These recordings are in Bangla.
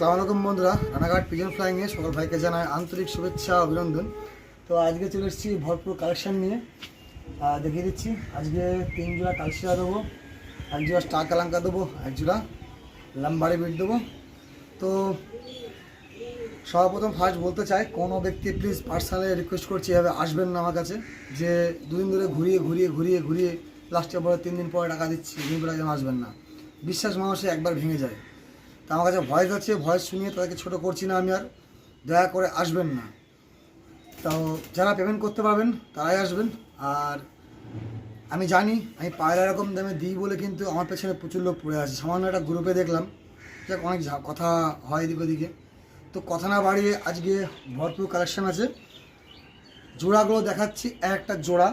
আসসালামু আলাইকুম বন্ধুরা, রানাঘাট পিজন ফ্লাইংয়ে সকল ভাইকে জানাই আন্তরিক শুভেচ্ছা, অভিনন্দন। তো আজকে চলে এসেছি ভরপুর কালেকশন নিয়ে। দেখিয়ে দিচ্ছি, আজকে তিন জোড়া কালশিয়া দেবো, এক জোড়া স্টার কালাঙ্কা দেবো, এক জোড়া লাম্বারে বিট দেবো। তো সর্বপ্রথম ফার্স্ট বলতে চাই, কোনো ব্যক্তি প্লিজ পার্সোনালি রিকোয়েস্ট করছি, এভাবে আসবেন না আমার কাছে, যে দুদিন ধরে ঘুরিয়ে ঘুরিয়ে ঘুরিয়ে ঘুরিয়ে লাস্টে পরে তিন দিন পরে টাকা দিচ্ছি দিন পরে আসবেন না। বিশ্বাস মানুষে একবার ভেঙে যায়। তা আমার কাছে ভয়েস আছে, ভয়েস শুনিয়ে তাদেরকে ছোট করছি না আমি আর, দয়া করে আসবেন না। তো যারা পেমেন্ট করতে পারবেন, তারাই আসবেন। আর আমি জানি, আমি পায়রা এরকম দামে দিই বলে কিন্তু আমার পেছনে প্রচুর লোক পড়ে আছে। সামান্য একটা গ্রুপে দেখলাম। যে অনেক কথা হয় এদিক ওদিকে। তো কথা না বাড়িয়ে আজকে ভরপুর কালেকশান আছে। জোড়াগুলো দেখাচ্ছি এক একটা জোড়া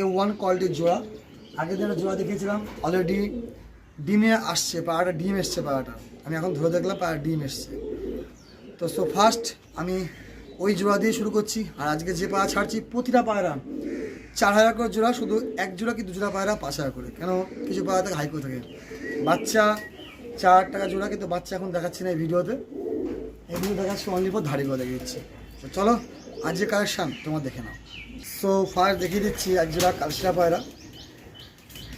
এ ওয়ান কোয়ালিটির জোড়া। আগের দিনে জোড়া দেখিয়েছিলাম অলরেডি ডিমে আসছে, পাড়াটা ডিম এসছে, পাড়াটা। আমি এখন ধরে দেখলাম পাড়া ডিম এসছে। তো সো ফার্স্ট আমি ওই জোড়া দিয়ে শুরু করছি, আর আজকে যে পাড়া ছাড়ছি প্রতিটা পায়রা চার হাজার করে জোড়া, শুধু এক জোড়া কি দু জোড়া পায়রা পাঁচ হাজার করে। কেন? কিছু পায়রা থেকে হাইকো থাকে। বাচ্চা, চার হাজার টাকা জোড়া, কিন্তু বাচ্চা এখন দেখাচ্ছি না এই ভিডিওতে। এগুলো দেখাচ্ছি অনলি ফর ধাড়ি করে দেখিয়েছি। তো চলো আজ যে কালেকশান তোমার দেখে নাও। সো ফার্স্ট দেখিয়ে দিচ্ছি এক জোড়া কালশিরা পায়রা।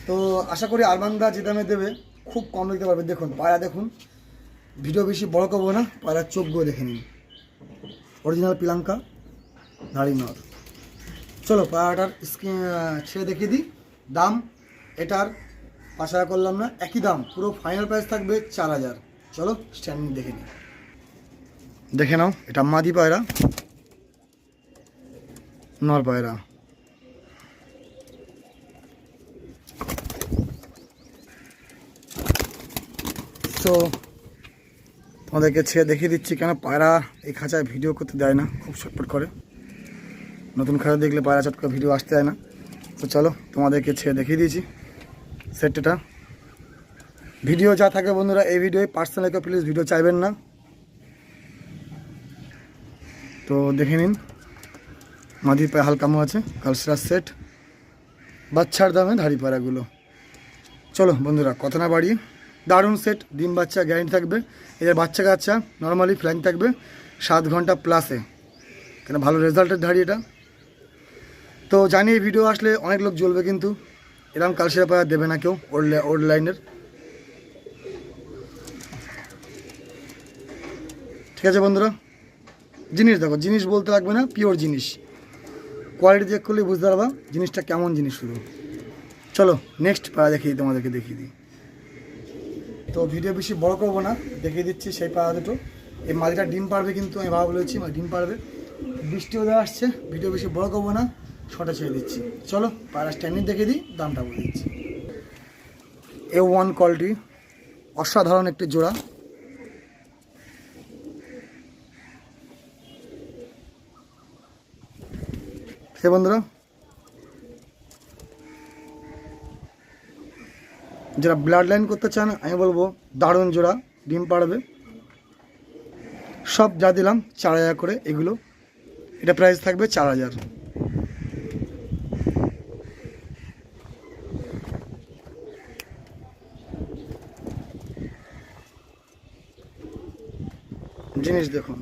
তো আশা করি আরমানদা যে দামে দেবে, খুব কম দিতে পারবে। দেখুন, পায়রা দেখুন। ভিডিও বেশি বড় করব না পায়রার চোখগুলো দেখে নিন। অরিজিনাল পিলাঙ্কা নর চলো পায়রাটার স্ক্রিন ছেড়ে দেখিয়ে দিই। দাম, এটার হাজার করলাম না, একই দাম, পুরো ফাইনাল প্রাইস থাকবে চার হাজার। চলো স্ট্যান্ডিং দেখে নিই। দেখে নাও, এটা মাদি পায়রা, নর পায়রা। তো তোমাদেরকে ছেড়ে দেখিয়ে দিচ্ছি কেন পায়রা এই খাঁচায় ভিডিও করতে দেয় না, খুব ছটপট করে। নতুন খাঁচা দেখলে পায়রা চট করে ভিডিও আসতে দেয় না। তো চলো তোমাদেরকে ছেড়ে দেখিয়ে দিয়েছি সেটটা। ভিডিও যা থাকে বন্ধুরা, এই ভিডিওয় পার্সোনাল কেউ প্লিজ ভিডিও চাইবেন না। তো দেখে নিন মাদির পায়ে হালকামো আছে কালসরার সেট বাচ্চার দামে ধাড়ি পায়রাগুলো। চলো বন্ধুরা, কথা না বাড়িয়ে দারুণ সেট, ডিম বাচ্চা গ্যারেন্টি থাকবে। এদের বাচ্চা কাচ্চা নর্মালি ফ্ল্যাং থাকবে, সাত ঘণ্টা প্লাসে কেন ভালো রেজাল্টের ধাড়ি এটা। তো জানি এই ভিডিও আসলে অনেক লোক জ্বলবে কিন্তু, এরকম কালসিরা পায়া দেবে না কেউ ওল্ড লাইনের ঠিক আছে বন্ধুরা, জিনিস দেখো, জিনিস বলতে লাগবে না পিওর জিনিস। কোয়ালিটি চেক করলে বুঝতে পারবা, জিনিসটা কেমন জিনিস শুধু। চলো নেক্সট পাড়া দেখিয়ে তোমাদেরকে দেখিয়ে দিই। তো ভিডিও বেশি বড় করব না, দেখিয়ে দিচ্ছি সেই পাড়া দুটো। এই মালিটা ডিম পারবে কিন্তু, আমি ভাবা বলেছি ডিম পারবে বৃষ্টিও দেওয়া আসছে, ভিডিও বেশি বড় করব না ছটা ছেড়ে দিচ্ছি। চলো পাড়া স্ট্যান্ডিং দেখে দিই, দামটা বলে দিচ্ছি। এ ওয়ান কোয়ালিটি অসাধারণ একটি জোড়া। সে বন্ধুরা যারা ব্লাড লাইন করতে চান, আমি বলব দারুণ জোড়া, ডিম পাড়বে। সব যা দিলাম, চার হাজার করে এগুলো। এটা প্রাইস থাকবে চার হাজার। জিনিস দেখুন।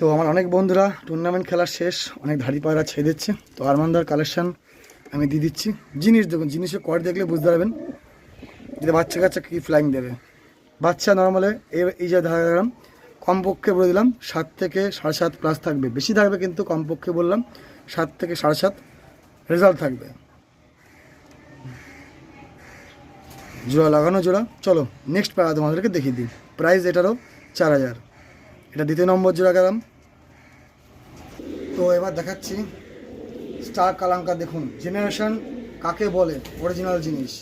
তো আমার অনেক বন্ধুরা টুর্নামেন্ট খেলা শেষ, অনেক ধাড়ি পায়রা ছেড়ে দিচ্ছে। তো আরমানদার কালেকশান আমি দিয়ে দিচ্ছি। জিনিস দেখুন, জিনিসের কোয়ালিটি দেখলে বুঝতে পারবেন। যে বাচ্চা কাচ্চা কী ফ্লাইং দেবে। বাচ্চা নর্মালে এই যে দেখা গেলাম কমপক্ষে বলে দিলাম, সাত থেকে সাড়ে সাত প্লাস থাকবে। বেশি থাকবে কিন্তু কমপক্ষে বললাম, সাত থেকে সাড়ে সাত রেজাল্ট থাকবে। জোড়া লাগানো জোড়া। চলো নেক্সট পাড়া তোমাদেরকে দেখিয়ে দিই। প্রাইস এটারও চার হাজার। এটা দ্বিতীয় নম্বর জোড়া গেলাম। তো এবার দেখাচ্ছি। স্টার কালাঙ্কা দেখুন। জেনারেশন কাকে বলে? অরিজিনাল জিনিস।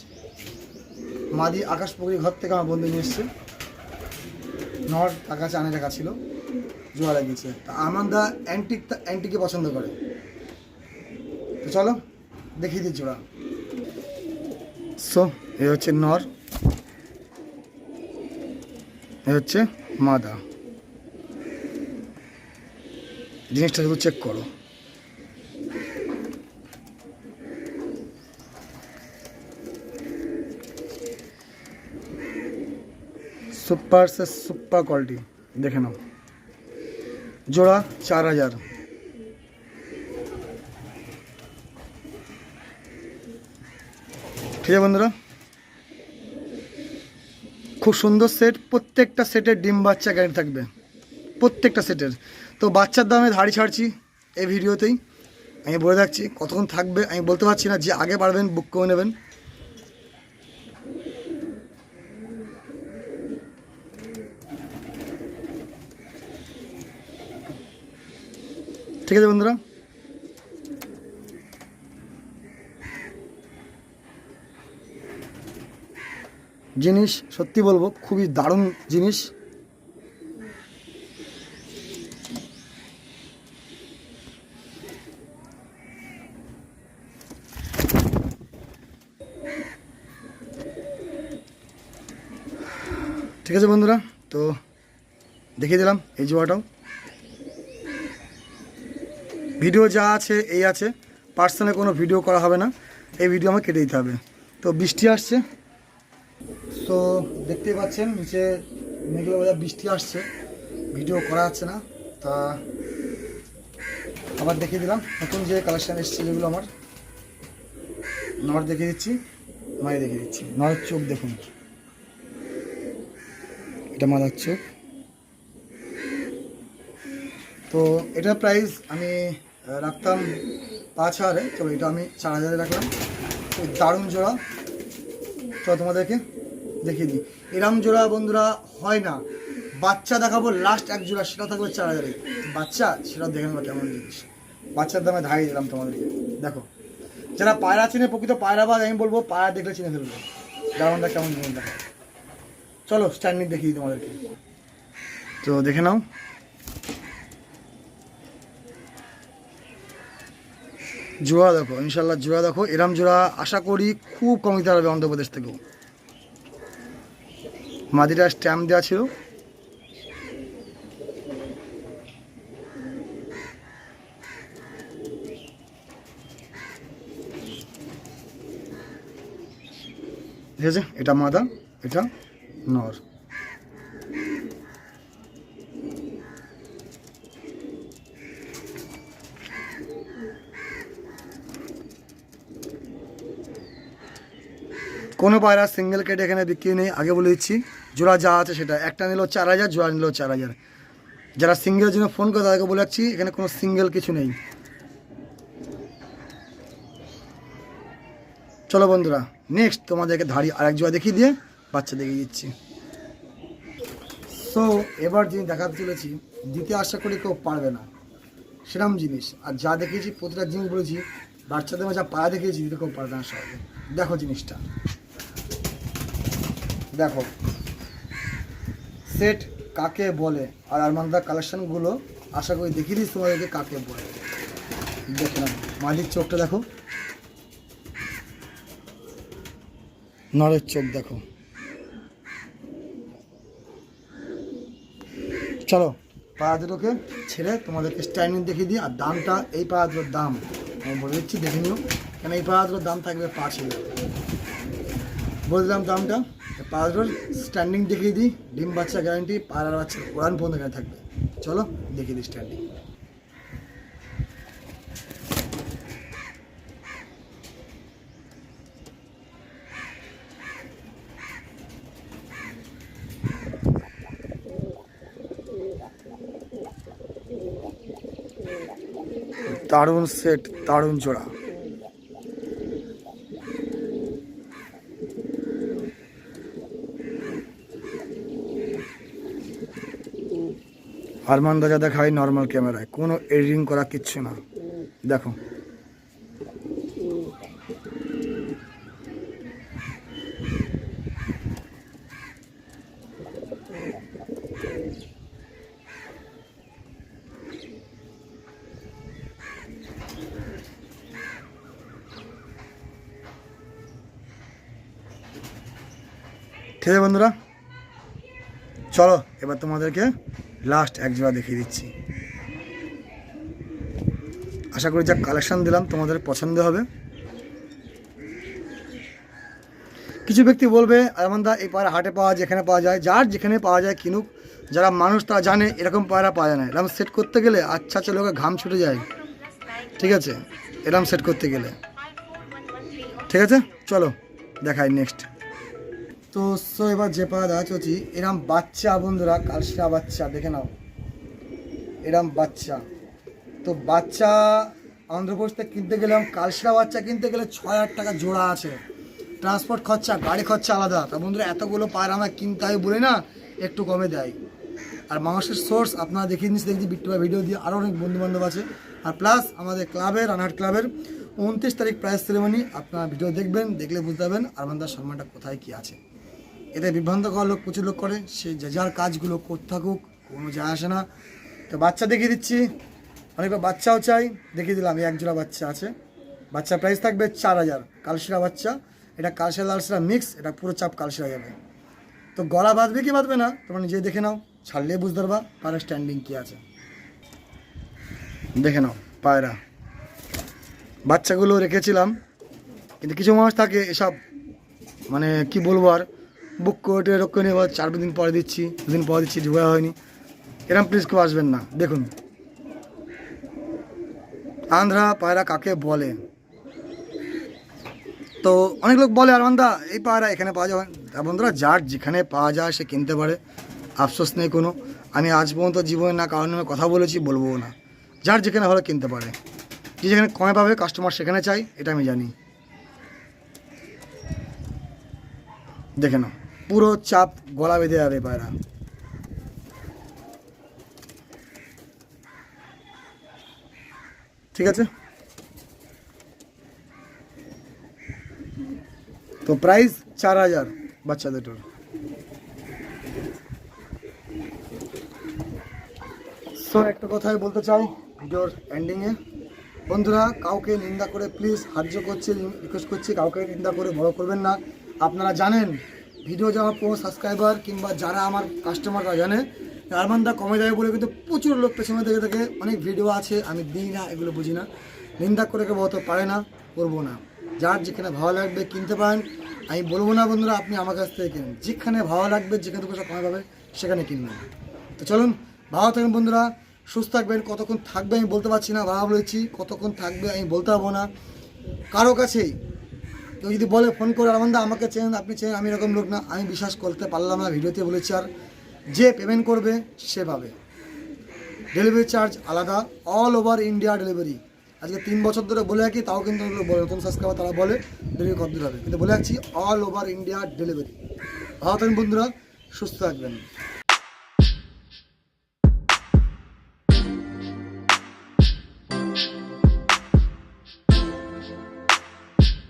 মাদি আকাশ পুকুরি ঘর থেকে আমার বন্ধু নিয়ে এসছে। নর কাছে আনে টাকা ছিল। জোড়া লাগিয়েছে। তা আমার দা অ্যান্টিক অ্যান্টিকে পছন্দ করে। তো চলো, দেখিয়ে দিই জোড়া। সো এ হচ্ছে নর। এ হচ্ছে মাদা। জিনিসটা শুধু চেক করো। সুপার সে সুপার কোয়ালিটি, দেখে নাও। জোড়া চার হাজার। ঠিক আছে বন্ধুরা? খুব সুন্দর সেট প্রত্যেকটা সেটের ডিম বাচ্চা গাড়ি থাকবে। প্রত্যেকটা সেটের। তো বাচ্চার দামে ধাড়ি ছাড়ছি এই ভিডিওতেই। আমি বলে রাখছি, কতক্ষণ থাকবে আমি বলতে পারছি না, যে আগে পারবেন বুক করে নেবেন। ঠিক আছে বন্ধুরা? জিনিস, সত্যি বলব, খুবই দারুণ জিনিস। ঠিক আছে বন্ধুরা, তো দেখিয়ে দিলাম এই জোয়াটাও। ভিডিও যা আছে, এই আছে। পার্সোনালে কোনো ভিডিও করা হবে না, এই ভিডিও আমাকে কেটে দিতে হবে। তো বৃষ্টি আসছে। তো দেখতেই পাচ্ছেন, নিচে মেঘলা বাজার বৃষ্টি আসছে। ভিডিও করা যাচ্ছে না, তা আবার দেখিয়ে দিলাম। নতুন যে কালেকশান এসছে যেগুলো আমার, নর দেখিয়ে দিচ্ছি নয় দেখিয়ে দিচ্ছি। নয়ের চোখ দেখুন। এটা চোখ তো এটার প্রাইস আমি রাখতাম পাঁচ হাজারে। তো এটা আমি চার হাজারে রাখলাম। দারুণ জোড়া। তো তোমাদেরকে দেখিয়ে দিই। এরম জোড়া বন্ধুরা হয় না। বাচ্চা দেখাবো লাস্ট এক জোড়া, সেটা থাকবে চার হাজারে। বাচ্চা, সেটা দেখে নেব কেমন জিনিস। বাচ্চার দামে ধাই দিলাম তোমাদেরকে। দেখো, যারা পায়রা চিনে, প্রকৃত পায়রাবাজ আমি বলব পায়রা দেখলে চিনে ফেলব। দারুণটা কেমন জিনিস দেখো। চলো স্ট্যান্ডিং দেখিয়ে তোমাদেরকে। তো দেখে নাও। জোড়া দেখো ইনশাল্লাহ জোড়া দেখো। এরম জোড়া আশা করি খুব কম দিতে পারবে অন্ধ্রপ্রদেশ থেকেও। মাদিটা স্ট্যাম্প দেওয়া ছিল। ঠিক আছে? এটা মাদা, এটা নর কোনো পায়রা সিঙ্গেল কেটে এখানে বিক্রি নেই, আগে বলে দিচ্ছি। জোড়া যা আছে সেটা। একটা নিল চার হাজার, জোড়া নিল চার হাজার। যারা সিঙ্গেলের জন্য ফোন করে তাদেরকে বলে যাচ্ছি এখানে কোনো সিঙ্গেল কিছু নেই। চলো বন্ধুরা নেক্সট তোমাদেরকে ধাড়ি আরেক জোড়া দেখিয়ে দিয়ে বাচ্চা দেখিয়ে দিচ্ছি। সো এবার যিনি দেখাতে চলেছি, দিতে আশা করি কেউ পারবে না। সেরকম জিনিস। আর যা দেখেছি প্রতিটা জিনিস বলেছি, বাচ্চাদের যা পাড়া দেখিয়েছি, দিতে কেউ পারবে না সহজে দেখো জিনিসটা। দেখো। সেট কাকে বলে? আর আরমানদার কালেকশানগুলো আশা করি দেখিয়ে দিস তোমাদেরকে কাকে বলে। দেখে নাও। মালিক চোখটা দেখো। নরের চোখ দেখো। চলো। পাড়া দুটোকে ছেড়ে তোমাদেরকে স্ট্যান্ডিং দেখিয়ে দিই, আর দামটা এই পাড়া দুটোর দাম। আমি বলে দিচ্ছি, দেখে নিও। কেন এই পাড়া দুটোর দাম থাকবে পাঁচ হাজার বলে দিলাম দামটা। পাড়া দুটোর স্ট্যান্ডিং দেখিয়ে দিই। ডিম বাচ্চা গ্যারান্টি পাড়ার বাচ্চা কোরআন পর্যন্ত থাকবে। চলো, দেখিয়ে দিই স্ট্যান্ডিং দারুণ সেট দারুণ জোড়া। আরমান দাজা দেখায় নর্মাল ক্যামেরায় কোনো এডিটিং করা কিচ্ছু না। দেখো। ঠিক আছে বন্ধুরা। চলো, এবার তোমাদেরকে লাস্ট এক জোড়া দেখিয়ে দিচ্ছি। আশা করি যা কালেকশন দিলাম, তোমাদের পছন্দ হবে। কিছু ব্যক্তি বলবে দা এই পায়রা হাটে পাওয়া যায় পাওয়া যায়, যার যেখানে পাওয়া যায় কিনুক, যারা মানুষ তারা জানে, এরকম পায়রা পাওয়া যায় না। এরকম সেট করতে গেলে আচ্ছা আচ্ছা লোকের ঘাম ছুটে যায়। ঠিক আছে? এরকম সেট করতে গেলে। ঠিক আছে? চলো, দেখাই নেক্সট তো সো এবার যে পায়রা দেখা চলছি, এরম বাচ্চা বন্ধুরা, কালসিরা বাচ্চা, দেখে নাও। এরম বাচ্চা। তো বাচ্চা অন্ধ্রপ্রদেশ থেকে কিনতে গেলাম কালসিরা বাচ্চা কিনতে গেলে ছয় হাজার টাকা জোড়া আছে। ট্রান্সপোর্ট খরচা, গাড়ি খরচা আলাদা। তা বন্ধুরা, এতগুলো পায়রা আমার কিনতে হয় বলে না, একটু কমে দেয়। আর মাংসের সোর্স আপনারা দেখিয়ে নিচ্ছি দেখছি বিট্টু ভিডিও দিয়ে আরও অনেক বন্ধু বান্ধব আছে। আর প্লাস আমাদের ক্লাবের রানহাট ক্লাবের উনত্রিশ তারিখ প্রাইজ সেরেমনি আপনারা ভিডিও দেখবেন, দেখলে বুঝতে পারবেন, আরমানদার সম্মানটা কোথায় কি আছে। এতে বিভ্রান্ত করা লোক প্রচুর লোক করে, সে যে যার কাজগুলো করতে থাকুক, কোনো যায় আসে না। তো বাচ্চা দেখিয়ে দিচ্ছি। অনেকবার বাচ্চাও চাই, দেখিয়ে দিলাম, এই এক জোড়া বাচ্চা আছে। বাচ্চা প্রাইস থাকবে চার হাজার কালশিরা বাচ্চা। এটা কালশিরা লালশিরা মিক্স এটা পুরো চাপ কালশিরা যাবে। তো গলা বাঁধবে কি বাঁধবে না, তোমরা নিজে দেখে নাও, ছাড়লে বুঝতে পারবা পায়ের স্ট্যান্ডিং কী আছে। দেখে নাও, পায়রা। বাচ্চাগুলো রেখেছিলাম, কিন্তু কিছু মানুষ থাকে এসব মানে কি বলব আর বুক করে রক্ষণ এবার চার দিন পরে দিচ্ছি, দুদিন পরে দিচ্ছি জোগাড় হয়নি। এরম প্লিজ কেউ আসবেন না, দেখুন। আন্ধ্রা পায়রা কাকে বলে? তো অনেক লোক বলে আরমান্দা এই পায়রা এখানে পাওয়া যাবে বন্ধুরা, যার যেখানে পাওয়া যায় সে কিনতে পারে। আফসোস নেই কোনো। আমি আজ পর্যন্ত জীবনে না কারণ নামে কথা বলেছি, বলব না। যার যেখানে ভালো কিনতে পারে। যে যেখানে কমে পাবে কাস্টমার সেখানে চাই, এটা আমি জানি। দেখে নাও। পুরো চাপ গলা বেঁধে যাবে পায়রা। ঠিক আছে? তো প্রাইস চার হাজার বাচ্চা দুটোর সো একটা কথাই বলতে চাই ভিডিওর এন্ডিংয়ে বন্ধুরা, কাউকে নিন্দা করে প্লিজ সাহায্য করছি রিকোয়েস্ট করছি, কাউকে নিন্দা করে বড় করবেন না। আপনারা জানেন ভিডিও যাওয়ার কোনো সাবস্ক্রাইবার কিংবা যারা আমার কাস্টমাররা জানে আরমানদা কমে যাবে বলে কিন্তু প্রচুর লোক পেছনে থেকে থেকে। অনেক ভিডিও আছে, আমি দিই না, এগুলো বুঝি না। নিন্দা করে কেউ হতে পারে না, করব না। যার যেখানে ভালো লাগবে কিনতে পারেন। আমি বলব না বন্ধুরা, আপনি আমার কাছ থেকে কিনুন। যেখানে ভালো লাগবে, যেখানে পয়সা কমে পাবে, সেখানে কিনবেন। তো চলুন, ভালো থাকবেন বন্ধুরা, সুস্থ থাকবেন। কতক্ষণ থাকবে আমি বলতে পারছি না ভালো বলেছি কতক্ষণ থাকবে আমি বলতে পারব না। কারও কাছেই কেউ যদি বলে ফোন করে আরামদা আমাকে চেন আপনি চেন আমি এরকম লোক না। আমি বিশ্বাস করতে পারলাম না, ভিডিওতে বলেছি, আর যে পেমেন্ট করবে, সে পাবে। ডেলিভারি চার্জ আলাদা অল ওভার ইন্ডিয়া ডেলিভারি আজকে তিন বছর ধরে বলে রাখি, তাও কিন্তু বলে, নতুন সাবস্ক্রাইবার তারা বলে ডেলিভারি কত দূর হবে? কিন্তু বলে রাখছি অল ওভার ইন্ডিয়া ডেলিভারি ভালো বন্ধুরা, সুস্থ থাকবেন।